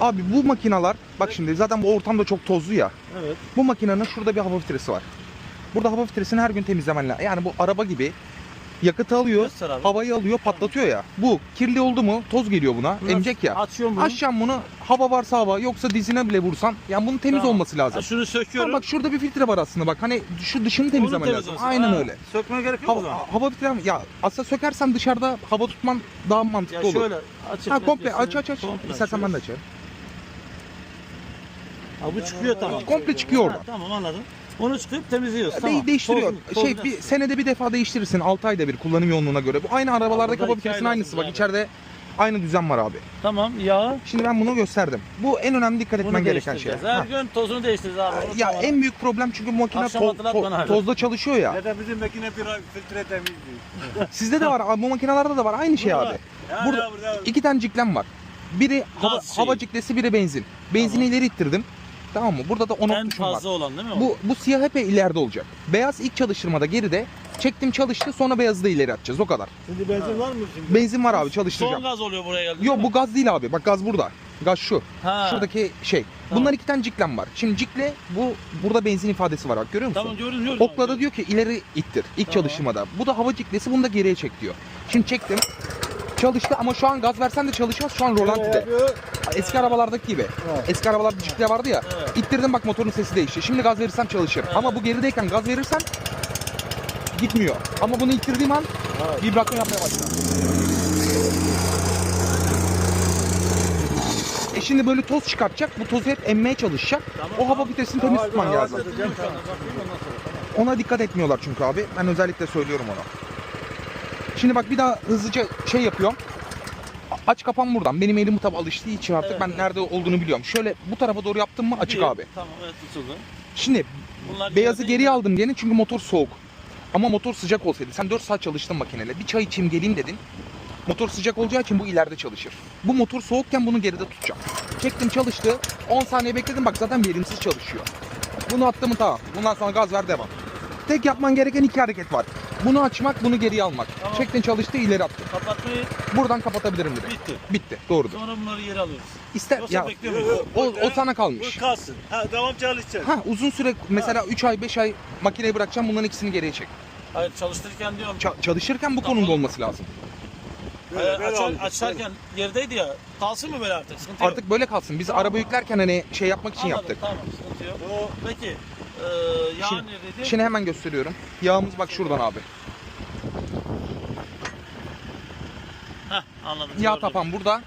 Abi bu makinalar bak şimdi zaten bu ortam da çok tozlu ya. Evet. Bu makinenin şurada bir hava filtresi var. Burada hava filtresini her gün temizlemen lazım. Yani bu araba gibi yakıtı alıyor, Göster abi. havayı alıyor, patlatıyor ya. Bu kirli oldu mu toz geliyor buna. Nasıl? Emecek ya. Açıyorum bunu. Açacaksın bunu hava varsa hava yoksa dizine bile vursan yani bunun temiz Tamam. olması lazım. Ha, şunu söküyorum. bak şurada bir filtre var aslında bak hani şu dışını Onun temizlemen temiz lazım. olsun. Aynen Ha, öyle. Sökmeye gerek yok o zaman. Hava, hava filtre ya aslında sökersen dışarıda hava tutman daha mantıklı Ya olur. şöyle açık. Ha komple aç aç aç. komple İstersen ben de açıyoruz. Ha bu çıkıyor tamam. Komple çıkıyor Ha, oradan. tamam anladım. Onu çıkıp temizliyoruz. Tamam. değiştiriyor. Tozunu- şey bir senede bir defa değiştirirsin. 6 ayda bir kullanım yoğunluğuna göre. Bu aynı arabalardaki burada iki ay aynısı lazım bak. abi. İçeride aynı düzen var abi. Tamam yağı. Şimdi ben bunu gösterdim. Bu en önemli dikkat Bunu etmen gereken şey. değiştireceğiz. Her Ha. gün tozunu değiştireceğiz abi. Ya unutma bana. en büyük problem çünkü makine Akşam to- hatırlat to- bana abi. tozda çalışıyor ya. Ya da bizim makine bir filtre temizliyor. Sizde de var. abi, Bu makinelerde de var. Aynı şey Burada abi. Ya Burada ya burada. iki tane ciklem var. Biri hava, Gaz şeyi. hava ciklesi, biri benzin. Benzini ileri ittirdim. Tamam mı? Burada da 10 en tuşum var. fazla olan değil mi? o? Bu, bu siyah hep ileride olacak. Beyaz ilk çalıştırmada geride. Çektim çalıştı sonra beyazı da ileri atacağız o kadar. Şimdi benzin var mı şimdi? Benzin var abi Son çalıştıracağım. gaz oluyor buraya geldi. Yok değil bu mi? gaz değil abi. Bak gaz burada. Gaz şu. Ha. Şuradaki şey. Tamam. Bunlar iki tane ciklem var. Şimdi cikle bu burada benzin ifadesi var bak görüyor musun? Tamam görünüyor. Okla da diyor ki ileri ittir ilk Tamam. çalıştırmada. Bu da hava ciklesi bunu da geriye çek diyor. Şimdi çektim. Çalıştı ama şu an gaz versen de çalışmaz. Şu an rolantide. Yapıyor. Eski arabalardaki gibi. Evet. Eski arabalarda cikle vardı ya. Evet. İttirdim bak motorun sesi değişti. Şimdi gaz verirsem çalışır. Evet. Ama bu gerideyken gaz verirsen gitmiyor. Ama bunu ittirdiğim an vibrasyon yapmaya başlar. E şimdi böyle toz çıkartacak. Bu tozu hep emmeye çalışacak. Tamam, o hava tamam. vitesini temiz Hava- tutman lazım. tamam. Ona dikkat etmiyorlar çünkü abi. Ben özellikle söylüyorum ona. Şimdi bak bir daha hızlıca şey yapıyorum. Aç kapan buradan. Benim elim tabi alıştığı için artık Evet, ben evet. nerede olduğunu biliyorum. Şöyle bu tarafa doğru yaptım mı açık abi. Tamam evet tutuldu. Şimdi Bunlar beyazı geriye indi. aldım gene çünkü motor soğuk. Ama motor sıcak olsaydı sen 4 saat çalıştın makineyle. Bir çay içeyim geleyim dedin. Motor sıcak olacağı için bu ileride çalışır. Bu motor soğukken bunu geride tutacağım. Çektim çalıştı. 10 saniye bekledim bak zaten verimsiz çalışıyor. Bunu attım tamam. Bundan sonra gaz ver devam. Tek yapman gereken iki hareket var. Bunu açmak, bunu geriye almak. Tamam. Çektin çalıştı, ileri attın. Kapatmayı Buradan kapatabilirim dedi. bitti. Bitti. Doğrudur. Sonra bunları yere alıyoruz. İster Yoksa ya yok. o, o sana kalmış. Bu kalsın. Ha devam çalışacak. Ha uzun süre mesela 3 ay 5 ay makineyi bırakacağım bunların ikisini geriye çek. Hayır çalıştırırken diyorum. Ça- çalışırken bu konumda olması lazım. Böyle, Hayır, böyle açar- alacak, açarken yerdeydi ya. Kalsın mı böyle artık? Sıkıntı yok. Artık böyle kalsın. Biz Tamam. araba yüklerken hani şey yapmak için Anladım, yaptık. Tamam sıkıntı yok. O Peki. Ee, yağ Şimdi- neredeydi? Şimdi hemen gösteriyorum. Yağımız bak şuradan abi. Heh, anladım. Yağ tapan burada.